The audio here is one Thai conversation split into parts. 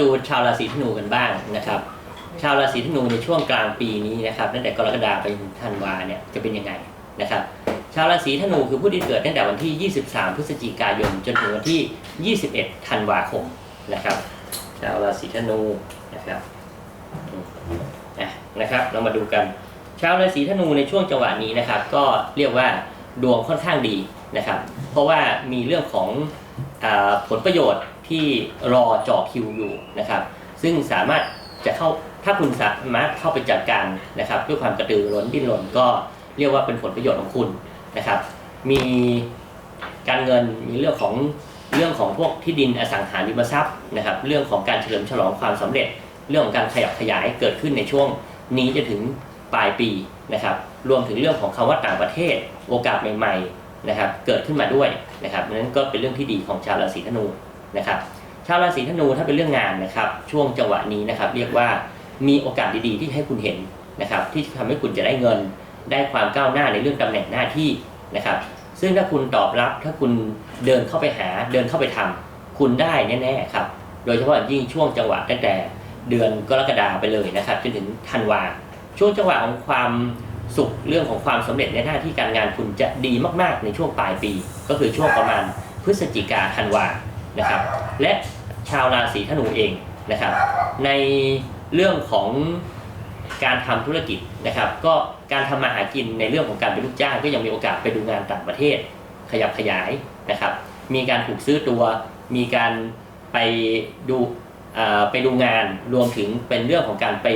ดูชาวราศีธนูกันบ้างนะครับ ชาวราศีธนูในช่วงกลางปีนี้นะครับตั้งแต่กรกฎาคมไปถึงธันวาเนี่ยจะเป็นยังไงนะครับชาวราศีธนูคือผู้ที่เกิดตั้งแต่วันที่ 23 พฤศจิกายน จนถึงวันที่ 21 ธันวาคมนะครับ ชาวราศีธนูนะครับนะครับ เรามาดูกัน ชาวราศีธนูในช่วงจังหวะนี้นะครับ ก็เรียกว่าดวงค่อนข้างดีนะครับ เพราะว่ามีเรื่องของอผลประโยชน์ ที่รอจ่อคิวอยู่นะครับ ซึ่งสามารถจะเข้าถ้าคุณสามารถเข้าไปจัดการนะครับด้วยความกระตือร้นดิ้นรนก็เรียกว่าเป็นผลประโยชน์ของคุณนะครับ มีการเงินมีเรื่องของเรื่องของพวกที่ดินอสังหาริมทรัพย์นะครับ เรื่องของการเฉลิมฉลองความสำเร็จ เรื่องของการขยับขยายเกิดขึ้นในช่วงนี้จะถึงปลายปีนะครับ รวมถึงเรื่องของคำว่าต่างประเทศโอกาสใหม่ ๆ นะครับ เกิดขึ้นมาด้วยนะครับนั้นก็เป็นเรื่องที่ดีของชาวราศีธนู นะครับชาวราศีธนูถ้าเป็นเรื่องงานนะครับ ช่วงจังหวะนี้นะครับ เรียกว่ามีโอกาสดีๆ ที่ให้คุณเห็นนะครับ ที่ทำให้คุณจะได้เงิน ได้ความก้าวหน้าในเรื่องตำแหน่งหน้าที่นะครับ ซึ่งถ้าคุณตอบรับถ้าคุณเดินเข้าไปหาเดินเข้าไปทำคุณได้แน่ๆครับ โดยเฉพาะยิ่งช่วงจังหวะตั้งแต่เดือนกรกฎาไปเลยนะครับจนถึงธันวาช่วงจังหวะของความสุขเรื่องของความสำเร็จในหน้าที่การงานคุณจะดีมากๆ ในช่วงปลายปี ก็คือช่วงประมาณพฤศจิกาธันวา นะครับ และชาวราศีธนูเองนะครับ ในเรื่องของการทำธุรกิจนะครับ ก็การทำมาหากินในเรื่องของการเป็นลูกจ้างก็ยังมีโอกาสไปดูงานต่างประเทศ ขยับขยายนะครับ มีการถูกซื้อตัว มีการไปดูไปดูงานรวมถึงเป็นเรื่องของการไป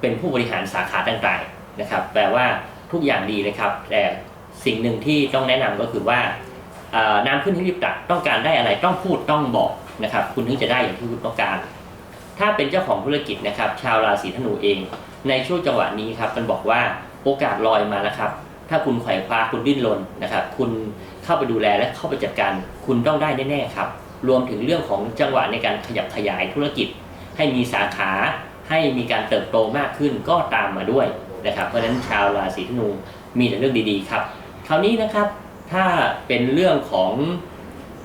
เป็นผู้บริหารสาขาต่างๆนะครับ แปลว่าทุกอย่างดีเลยครับ แต่สิ่งหนึ่งที่ต้องแนะนำก็คือว่า น้ำขึ้นให้รีบตักต้องการได้อะไรต้องพูดต้องบอกนะครับ คุณถึงจะได้อย่างที่คุณต้องการ ถ้าเป็นเจ้าของธุรกิจนะครับ ชาวราศีธนูเอง ในช่วงจังหวะนี้ครับมันบอกว่าโอกาสลอยมาแล้วครับ ถ้าคุณไขว่คว้าคุณดิ้นรนนะครับ คุณเข้าไปดูแลและเข้าไปจัดการ คุณต้องได้แน่ๆครับ รวมถึงเรื่องของจังหวะในการขยับขยายธุรกิจ ให้มีสาขาให้มีการเติบโตมากขึ้นก็ตามมาด้วยนะครับ เพราะฉะนั้นชาวราศีธนูมีแต่เรื่องดีๆครับ คราวนี้นะครับ ถ้าเป็นเรื่องของ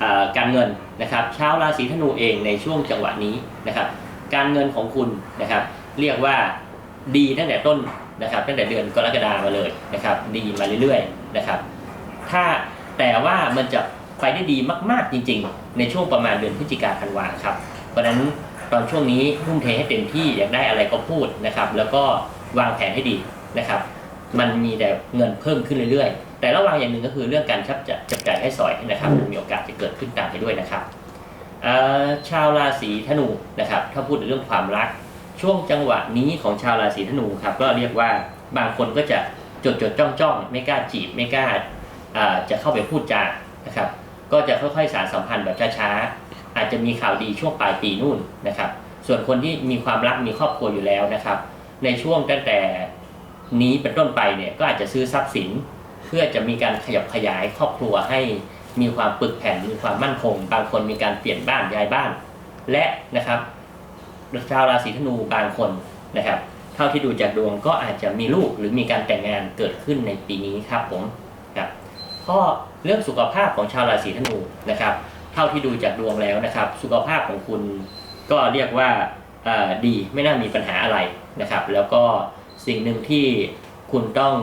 อการเงินนะครับชาวราศีธนูเองในช่วงจังหวะนี้นะครับ การเงินของคุณนะครับ เรียกว่าดีตั้งแต่ต้นนะครับ ตั้งแต่เดือนกรกฎามาเลยนะครับ ดีมาเรื่อยๆนะครับ ถ้าแต่ว่ามันจะไปได้ดีมากๆจริง ๆ ในช่วงประมาณเดือนพฤศจิกาธันวาครับ เพราะฉะนั้นตอนช่วงนี้ทุ่มเทให้เต็มที่อยากได้อะไรก็พูดนะครับ แล้วก็วางแผนให้ดีนะครับ มันมีแต่เงินเพิ่มขึ้นเรื่อยๆ แต่ระวังอย่างหนึ่งก็คือเรื่องการชับจะจับจ่ายให้สอยนะครับมันมีโอกาสจะเกิดขึ้นตามไปด้วยนะครับเอ่อชาวราศีธนูนะครับ ถ้าพูดถึงเรื่องความรัก ช่วงจังหวะนี้ของชาวราศีธนูครับก็เรียกว่าบางคนก็จะจดจดจ้องจ้องๆไม่กล้าจีบไม่กล้าอ่าจะเข้าไปพูดจานะครับ ก็จะค่อยๆสารสัมพันธ์แบบช้าๆอาจจะมีข่าวดีช่วงปลายปีนู่นนะครับ ส่วนคนที่มีความรักมีครอบครัวอยู่แล้วนะครับ ในช่วงตั้งแต่นี้เป็นต้นไปเนี่ยก็อาจจะซื้อทรัพย์สิน เพื่อจะมีการขยับขยายครอบครัวให้มีความปึกแผ่นมีความมั่นคง บางคนมีการเปลี่ยนบ้านย้ายบ้าน และนะครับชาวราศีธนูบางคนนะครับ เท่าที่ดูจากดวงก็อาจจะมีลูกหรือมีการแต่งงานเกิดขึ้นในปีนี้ครับผมครับข้อเรื่องสุขภาพของชาวราศีธนูนะครับ เท่าที่ดูจากดวงแล้วนะครับ สุขภาพของคุณก็เรียกว่าดีไม่น่ามีปัญหาอะไรนะครับ แล้วก็สิ่งหนึ่งที่คุณต้อง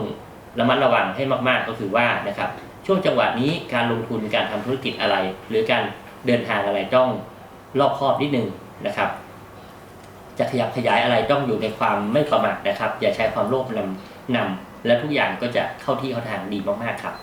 ระมัดระวังให้มากๆก็คือว่านะครับช่วงจังหวะนี้การลงทุนการทำธุรกิจอะไร หรือการเดินทางอะไรต้องรอบคอบนิดนึงนะครับ จะขยับขยายอะไรต้องอยู่ในความไม่ประมาทนะครับ อย่าใช้ความโลภนำนำและทุกอย่างก็จะเข้าที่เข้าทางดีมากๆครับ